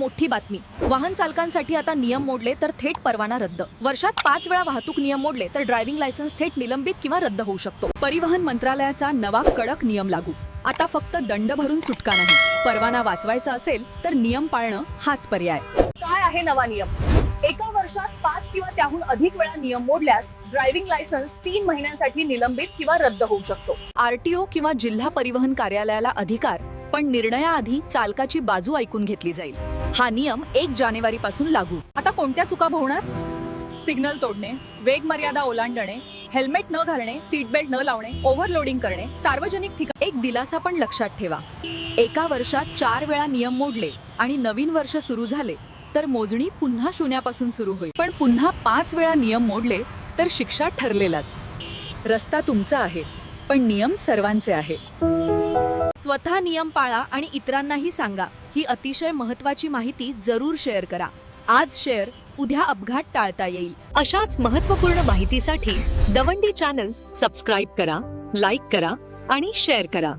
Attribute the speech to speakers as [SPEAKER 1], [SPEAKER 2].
[SPEAKER 1] मोठी बातमी. वाहन चालकांसाठी आता नियम मोडले तर थेट परवाना रद्द. वर्षात पाच वेळा वाहतूक नियम मोडले तर ड्रायव्हिंग लायसन्स थेट निलंबित किंवा रद्द होऊ शकतो. परिवहन मंत्रालयाचा नवा कडक नियम लागू. आता फक्त दंड भरून सुटका नाही. परवाना वाचवायचा असेल तर नियम पाळणं हाच पर्याय. काय आहे नवा नियम? एका वर्षात पाच किंवा त्याहून अधिक वेळा नियम मोडल्यास ड्रायव्हिंग लायसन्स तीन महिन्यांसाठी निलंबित किंवा रद्द होऊ शकतो. आरटीओ किंवा जिल्हा परिवहन कार्यालयाला अधिकार पण निर्णयाआधी चालकाची बाजू ऐकून घेतली जाईल. हा नियम एक जानेवारी पासून लागू. आता कोणत्या चुका होणार? सिग्नल तोडणे वेग मर्यादा ओलांडणे हेल्मेट न घालणे सीट बेल्ट न लावणे ओव्हरलोडिंग करणे सार्वजनिक ठिकाण एक दिलासा पण लक्षात ठेवा. एका वर्षात चार वेळा नियम मोडले आणि नवीन वर्ष सुरू झाले तर मोजणी पुन्हा शून्यापासून सुरू होईल. पण पुन्हा पाच वेळा नियम मोडले तर शिक्षा ठरलेलाच. रस्ता तुमचा आहे पण नियम सर्वांचे आहे. स्वतः नियम पाळा आणि इतरांनाही सांगा. ही अतिशय महत्वाची माहिती जरूर शेअर करा. आज शेअर उद्या अपघात टाळता येईल.
[SPEAKER 2] अशाच महत्त्वपूर्ण माहितीसाठी दवंडी चॅनल सबस्क्राईब करा लाईक करा आणि शेअर करा.